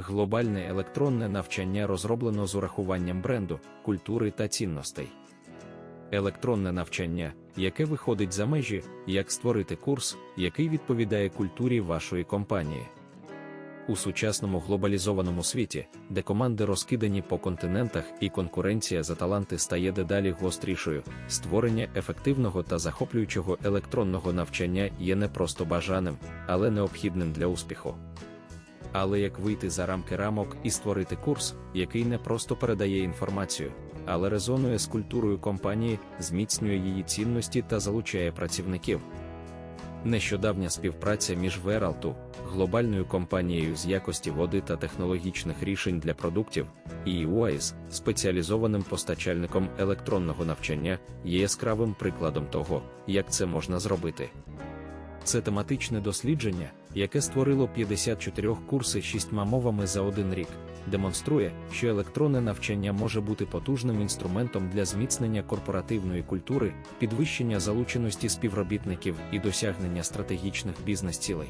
Глобальне електронне навчання розроблено з урахуванням бренду, культури та цінностей. Електронне навчання, яке виходить за межі, як створити курс, який відповідає культурі вашої компанії. У сучасному глобалізованому світі, де команди розкидані по континентах і конкуренція за таланти стає дедалі гострішою, створення ефективного та захоплюючого електронного навчання є не просто бажаним, але необхідним для успіху. Але як вийти за рамки рамок і створити курс, який не просто передає інформацію, але резонує з культурою компанії, зміцнює її цінності та залучає працівників. Нещодавня співпраця між Veralto, глобальною компанією з якості води та технологічних рішень для продуктів, і UIS, спеціалізованим постачальником електронного навчання, є яскравим прикладом того, як це можна зробити. Це тематичне дослідження, яке створило 54 курси шістьма мовами за один рік, демонструє, що електронне навчання може бути потужним інструментом для зміцнення корпоративної культури, підвищення залученості співробітників і досягнення стратегічних бізнес-цілей.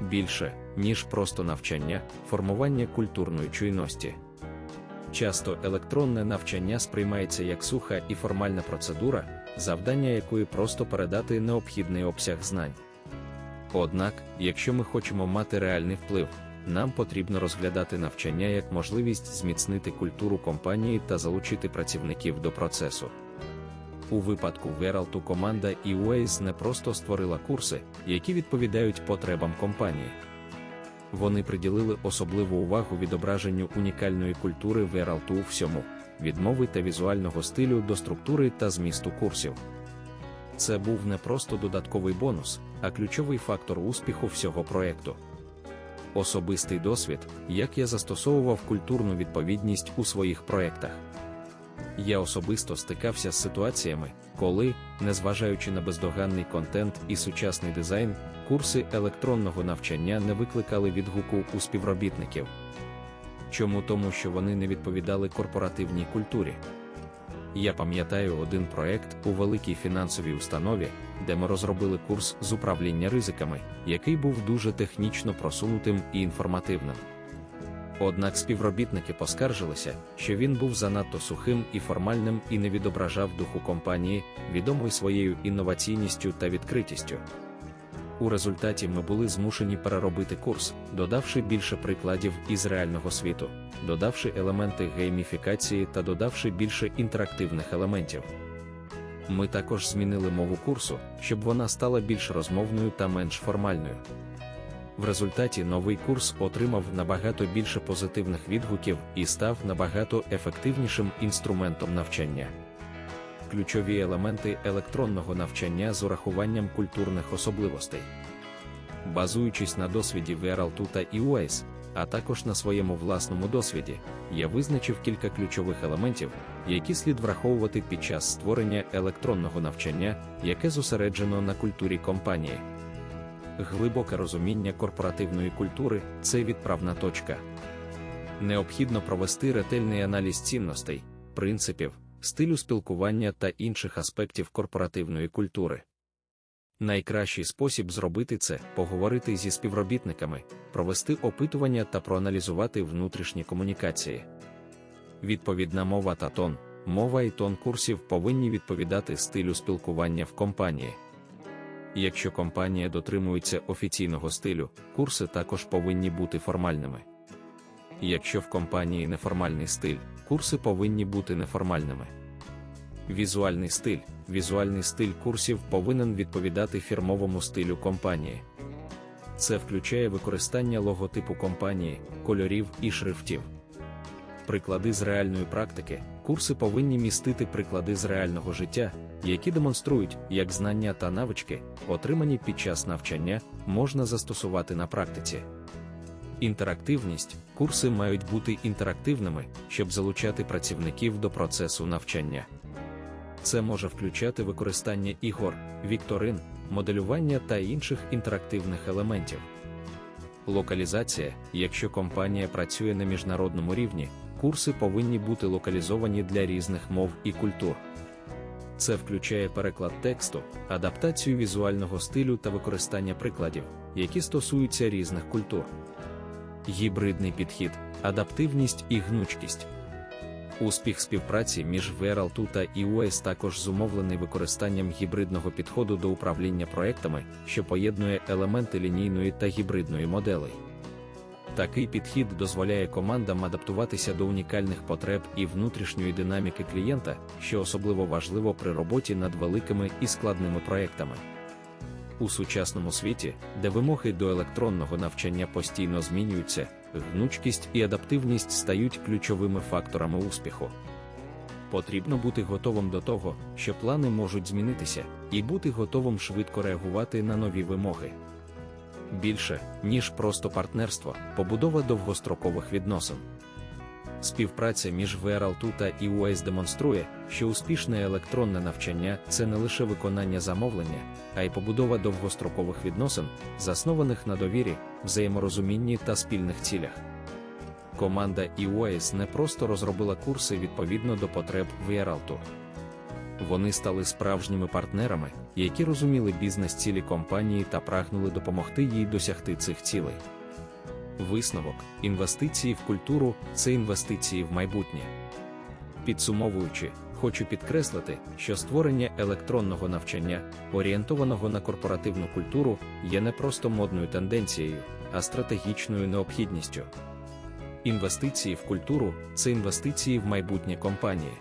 Більше, ніж просто навчання, формування культурної чуйності. Часто електронне навчання сприймається як суха і формальна процедура, завдання якої просто передати необхідний обсяг знань. Однак, якщо ми хочемо мати реальний вплив, нам потрібно розглядати навчання як можливість зміцнити культуру компанії та залучити працівників до процесу. У випадку Veralto команда EWAYS не просто створила курси, які відповідають потребам компанії. Вони приділили особливу увагу відображенню унікальної культури Veralto у всьому, від мови та візуального стилю до структури та змісту курсів. Це був не просто додатковий бонус, а ключовий фактор успіху всього проєкту. Особистий досвід, як я застосовував культурну відповідність у своїх проєктах. Я особисто стикався з ситуаціями, коли, незважаючи на бездоганний контент і сучасний дизайн, курси електронного навчання не викликали відгуку у співробітників. Чому тому, що вони не відповідали корпоративній культурі? Я пам'ятаю один проект у великій фінансовій установі, де ми розробили курс з управління ризиками, який був дуже технічно просунутим і інформативним. Однак співробітники поскаржилися, що він був занадто сухим і формальним і не відображав духу компанії, відомої своєю інноваційністю та відкритістю. У результаті ми були змушені переробити курс, додавши більше прикладів із реального світу, додавши елементи гейміфікації та додавши більше інтерактивних елементів. Ми також змінили мову курсу, щоб вона стала більш розмовною та менш формальною. В результаті новий курс отримав набагато більше позитивних відгуків і став набагато ефективнішим інструментом навчання. Ключові елементи електронного навчання з урахуванням культурних особливостей. Базуючись на досвіді Veralto та EUS, а також на своєму власному досвіді, я визначив кілька ключових елементів, які слід враховувати під час створення електронного навчання, яке зосереджено на культурі компанії. Глибоке розуміння корпоративної культури це відправна точка. Необхідно провести ретельний аналіз цінностей, принципів, стилю спілкування та інших аспектів корпоративної культури. Найкращий спосіб зробити це поговорити зі співробітниками, провести опитування та проаналізувати внутрішні комунікації. Відповідна мова та тон, мова і тон курсів повинні відповідати стилю спілкування в компанії. Якщо компанія дотримується офіційного стилю, курси також повинні бути формальними. Якщо в компанії неформальний стиль, курси повинні бути неформальними. Візуальний стиль. Візуальний стиль курсів повинен відповідати фірмовому стилю компанії. Це включає використання логотипу компанії, кольорів і шрифтів. Приклади з реальної практики. Курси повинні містити приклади з реального життя, які демонструють, як знання та навички, отримані під час навчання, можна застосувати на практиці. Інтерактивність курси мають бути інтерактивними, щоб залучати працівників до процесу навчання. Це може включати використання ігор, вікторин, моделювання та інших інтерактивних елементів. Локалізація, якщо компанія працює на міжнародному рівні, курси повинні бути локалізовані для різних мов і культур. Це включає переклад тексту, адаптацію візуального стилю та використання прикладів, які стосуються різних культур. Гібридний підхід, адаптивність і гнучкість. Успіх співпраці між VRL2 та EOS також зумовлений використанням гібридного підходу до управління проектами, що поєднує елементи лінійної та гібридної моделей. Такий підхід дозволяє командам адаптуватися до унікальних потреб і внутрішньої динаміки клієнта, що особливо важливо при роботі над великими і складними проектами. У сучасному світі, де вимоги до електронного навчання постійно змінюються, гнучкість і адаптивність стають ключовими факторами успіху. Потрібно бути готовим до того, що плани можуть змінитися, і бути готовим швидко реагувати на нові вимоги. Більше, ніж просто партнерство, побудова довгострокових відносин. Співпраця між VRL2 та EUS демонструє, що успішне електронне навчання це не лише виконання замовлення, а й побудова довгострокових відносин, заснованих на довірі, взаєморозумінні та спільних цілях. Команда EUS не просто розробила курси відповідно до потреб VRL2. Вони стали справжніми партнерами, які розуміли бізнес-цілі компанії та прагнули допомогти їй досягти цих цілей. Висновок, інвестиції в культуру це інвестиції в майбутнє. Підсумовуючи, хочу підкреслити, що створення електронного навчання, орієнтованого на корпоративну культуру, є не просто модною тенденцією, а стратегічною необхідністю. Інвестиції в культуру це інвестиції в майбутнє компанії.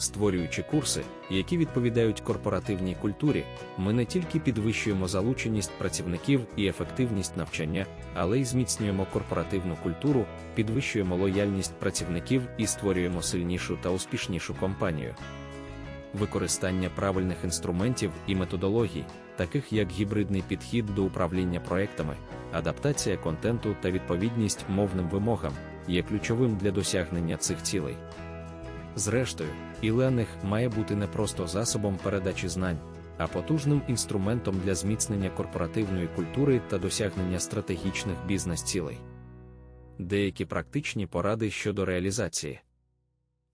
Створюючи курси, які відповідають корпоративній культурі, ми не тільки підвищуємо залученість працівників і ефективність навчання, але й зміцнюємо корпоративну культуру, підвищуємо лояльність працівників і створюємо сильнішу та успішнішу компанію. Використання правильних інструментів і методологій, таких як гібридний підхід до управління проектами, адаптація контенту та відповідність мовним вимогам, є ключовим для досягнення цих цілей. Зрештою, Ілених має бути не просто засобом передачі знань, а потужним інструментом для зміцнення корпоративної культури та досягнення стратегічних бізнес-цілей. Деякі практичні поради щодо реалізації.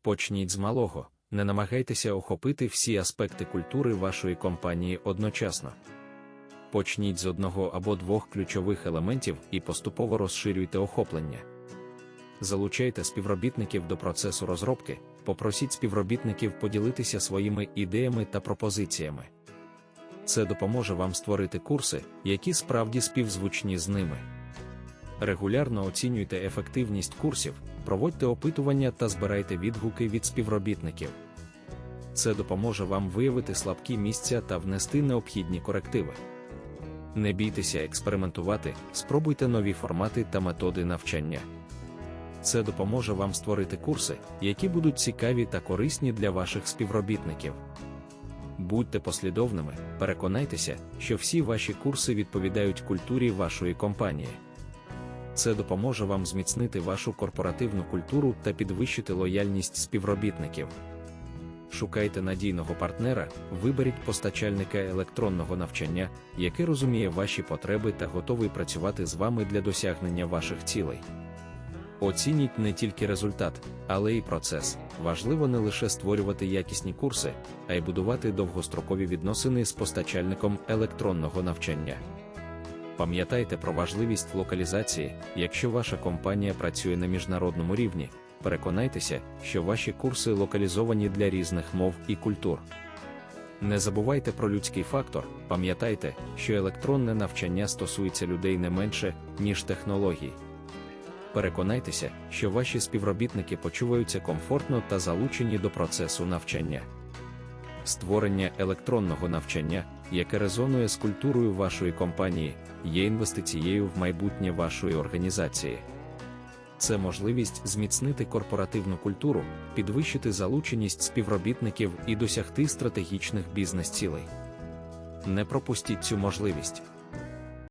Почніть з малого, не намагайтеся охопити всі аспекти культури вашої компанії одночасно. Почніть з одного або двох ключових елементів і поступово розширюйте охоплення. Залучайте співробітників до процесу розробки, попросіть співробітників поділитися своїми ідеями та пропозиціями. Це допоможе вам створити курси, які справді співзвучні з ними. Регулярно оцінюйте ефективність курсів, проводьте опитування та збирайте відгуки від співробітників. Це допоможе вам виявити слабкі місця та внести необхідні корективи. Не бійтеся експериментувати, спробуйте нові формати та методи навчання. Це допоможе вам створити курси, які будуть цікаві та корисні для ваших співробітників. Будьте послідовними, переконайтеся, що всі ваші курси відповідають культурі вашої компанії. Це допоможе вам зміцнити вашу корпоративну культуру та підвищити лояльність співробітників. Шукайте надійного партнера, виберіть постачальника електронного навчання, який розуміє ваші потреби та готовий працювати з вами для досягнення ваших цілей. Оцініть не тільки результат, але й процес. Важливо не лише створювати якісні курси, а й будувати довгострокові відносини з постачальником електронного навчання. Пам'ятайте про важливість локалізації, якщо ваша компанія працює на міжнародному рівні, переконайтеся, що ваші курси локалізовані для різних мов і культур. Не забувайте про людський фактор, пам'ятайте, що електронне навчання стосується людей не менше, ніж технологій переконайтеся, що ваші співробітники почуваються комфортно та залучені до процесу навчання. Створення електронного навчання, яке резонує з культурою вашої компанії, є інвестицією в майбутнє вашої організації. Це можливість зміцнити корпоративну культуру, підвищити залученість співробітників і досягти стратегічних бізнес-цілей. Не пропустіть цю можливість.